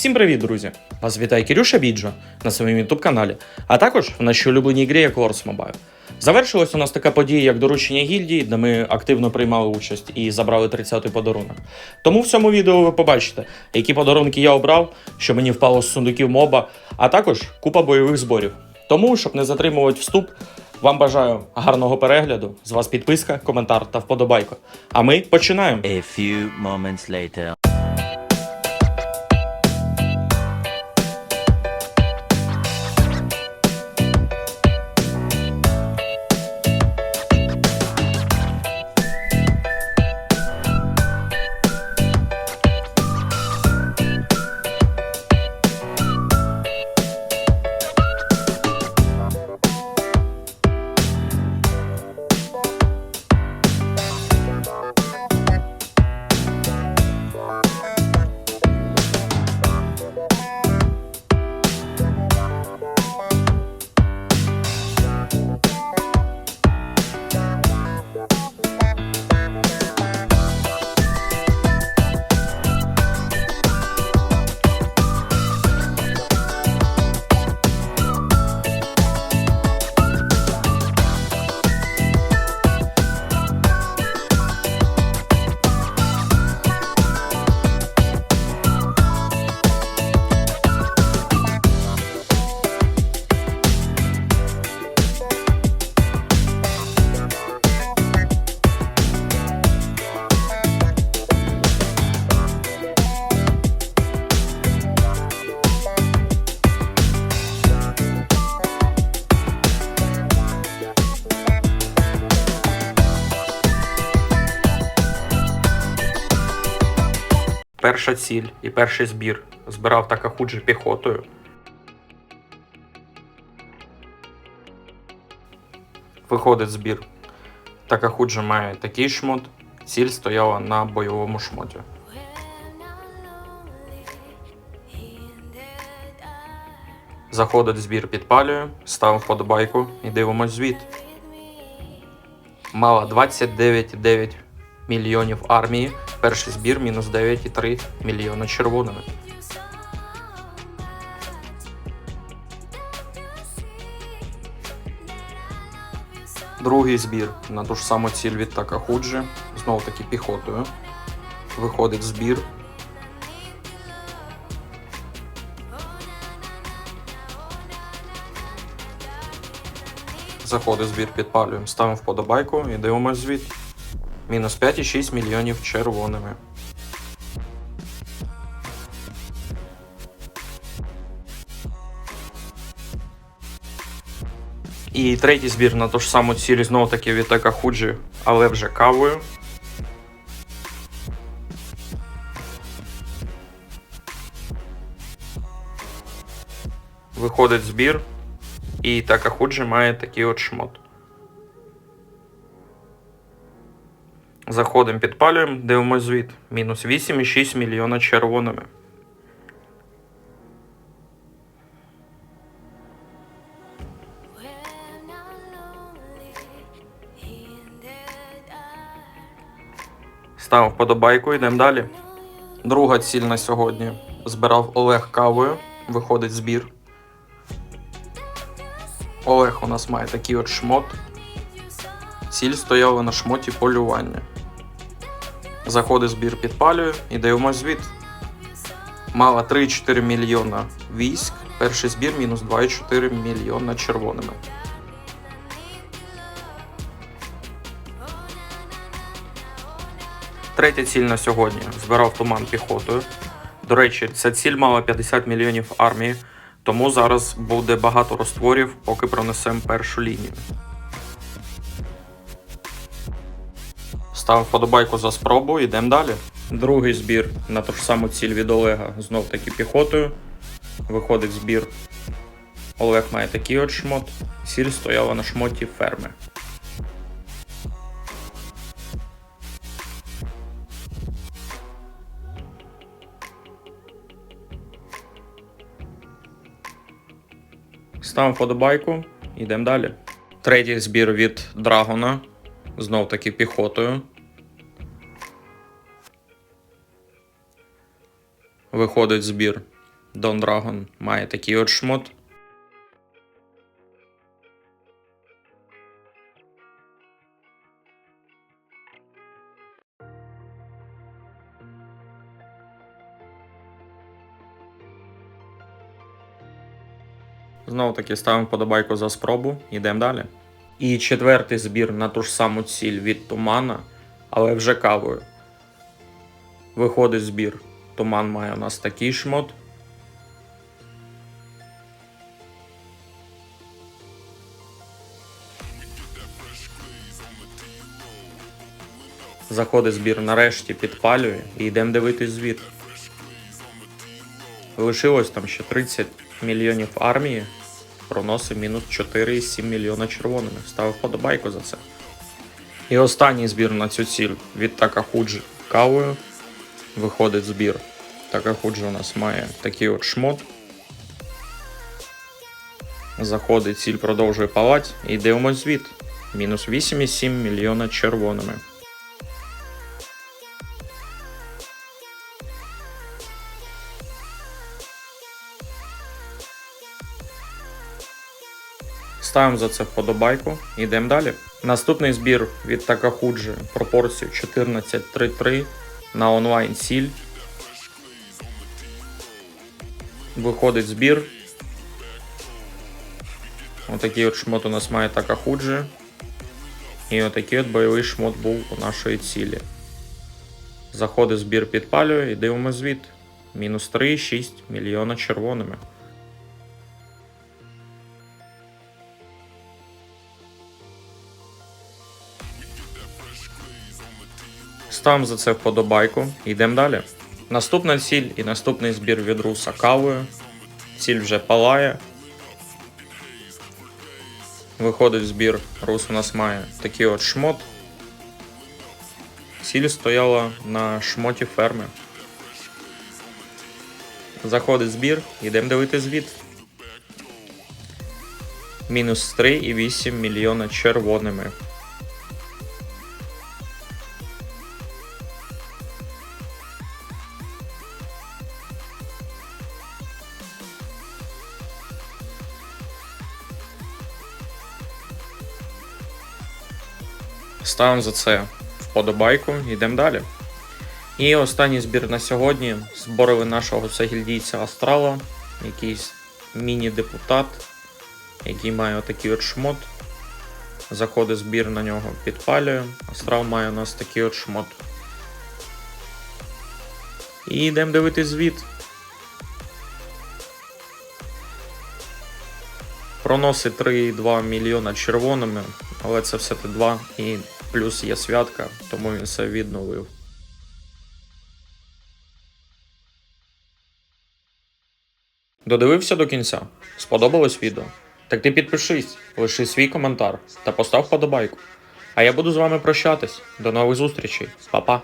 Всім привіт, друзі! Вас вітає Кирюша Біджо на своєму youtube каналі, а також в нашій улюбленій грі як Wars Mobile. Завершилась у нас така подія, як доручення гільдії, де ми активно приймали участь і забрали 30-й подарунок. Тому в цьому відео ви побачите, які подарунки я обрав, що мені впало з сундуків моба, а також купа бойових зборів. Тому, щоб не затримувати вступ, вам бажаю гарного перегляду. З вас підписка, коментар та вподобайка. А ми починаємо. A few moments later. Перша ціль і перший збір збирав Такахуджі піхотою. Виходить збір. Такахуджі має такий шмот, ціль стояла на бойовому шмоті. Заходить збір, підпалює, ставимо вподобайку і дивимось звіт. Мала 29,9 мільйонів армії. Перший збір мінус 9,3 мільйона червоними. Другий збір на ту ж саму ціль від Такахуджі. Знову таки піхотою. Виходить збір. Заходить збір, підпалюємо, ставимо вподобайку і дивимось звіт. Мінус 5,6 мільйонів червоними. І третій збір на ту ж саму ціль знову таки від Такахуджі, але вже кавою. Виходить збір, і Такахуджі має такий от шмот. Заходимо, підпалюємо, дивимось звіт. Мінус 8,6 мільйона червоними. Ставимо вподобайку, йдемо далі. Друга ціль на сьогодні. Збирав Олег кавою. Виходить збір. Олег у нас має такий от шмот. Ціль стояла на шмоті полювання. Заходить збір підпалює і дивимось звіт. Мала 3,4 мільйона військ. Перший збір мінус 2,4 мільйона червоними. Третя ціль на сьогодні. Збирав туман піхотою. До речі, ця ціль мала 50 мільйонів армії, тому зараз буде багато розтворів, поки пронесемо першу лінію. Став вподобайку за спробу, йдемо далі. Другий збір на ту ж саму ціль від Олега знов таки піхотою. Виходить збір. Олег має такий от шмот. Ціль стояла на шмоті ферми. Ставимо вподобайку, йдемо далі. Третій збір від Драгона. Знов таки піхотою. Виходить збір. Дон Драгон має такий от шмот. Знову таки ставимо подобайку за спробу, йдемо далі. І четвертий збір на ту ж саму ціль від тумана, але вже кавою. Виходить збір. Туман має у нас такий шмот. Заходить збір нарешті, підпалює і йдемо дивитись звіт. Лишилось там ще 30 мільйонів армії. Проносить мінус 4,7 мільйона червоними. Ставив подобайку за це. І останній збір на цю ціль від Такахуджі кавою. Виходить збір. Такахуджі у нас має такий от шмот. Заходить, ціль продовжує палати і дивимось звіт. Мінус 8,7 мільйона червоними. Ставимо за це вподобайку. Йдемо далі. Наступний збір від Такахуджі пропорцію 14.3.3 на онлайн сіль. Виходить збір. Отакий от шмот у нас має така худжі. І отакий от бойовий шмот був у нашої цілі. Заходить збір підпалює і дивимося звіт. Мінус 3,6 мільйона червоними. Ставимо за це вподобайку. Йдемо далі. Наступна ціль і наступний збір від руса кавою. Ціль вже палає. Виходить збір. Рус у нас має такий от шмот. Ціль стояла на шмоті ферми. Заходить збір, йдемо дивити звіт. Мінус 3,8 мільйона червоними. Ставимо за це вподобайку, йдемо далі. І останній збір на сьогодні. Зборили нашого загільдійця Астрала, якийсь міні-депутат, який має отакий от шмот. Заходить збір на нього, підпалює. Астрал має у нас такий от шмот. І йдемо дивитись звіт. Проносить 3,2 мільйона червоними, але це все Т2 і плюс є святка, тому він все відновив. Додивився до кінця? Сподобалось відео? Так ти підпишись, лиши свій коментар та постав подобайку. А я буду з вами прощатись. До нових зустрічей. Па-па.